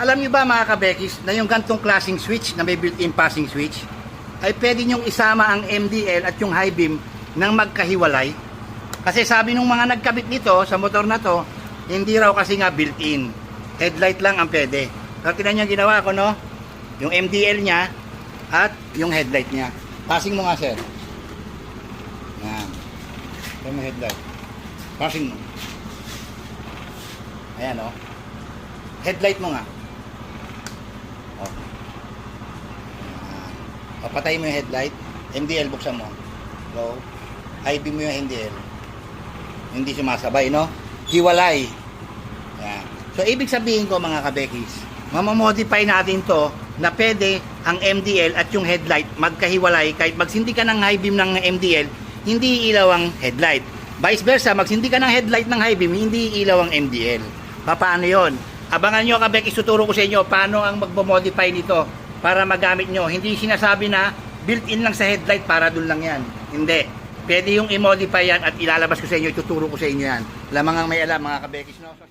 Alam niyo ba mga kabekis na yung gantong klaseng switch na may built-in passing switch ay pwede niyong isama ang MDL at yung high beam nang magkahiwalay? Kasi sabi nung mga nagkabit nito sa motor na to, hindi raw kasi nga built-in. Headlight lang ang pwede. So, tinan ang ginawa ko, no? Yung MDL niya at yung headlight niya. Passing mo nga, sir. Yan. Ito yung headlight. Passing mo. Ayan, oh. Headlight mo nga. Oh. Ayan. Papatay mo yung headlight. MDL, buksan mo. Low. Beam mo yung MDL. Hindi sumasabay, no? Hiwalay. Ayan. So, ibig sabihin ko, mga kabekis, mamamodify natin to na pwede ang MDL at yung headlight magkahiwalay kahit magsindi ka ng high beam ng MDL, hindi ilaw ang headlight. Vice versa, magsindi ka ng headlight ng high beam, hindi ilaw ang MDL. Paano yon? Abangan nyo kabek, isuturo ko sa inyo paano ang magbo-modify nito para magamit nyo. Hindi sinasabi na built-in lang sa headlight para dun lang yan. Hindi. Pwede yung i-modify yan at ilalabas ko sa inyo, ituturo ko sa inyo yan. Lamang ang may alam mga kabekis. No? So,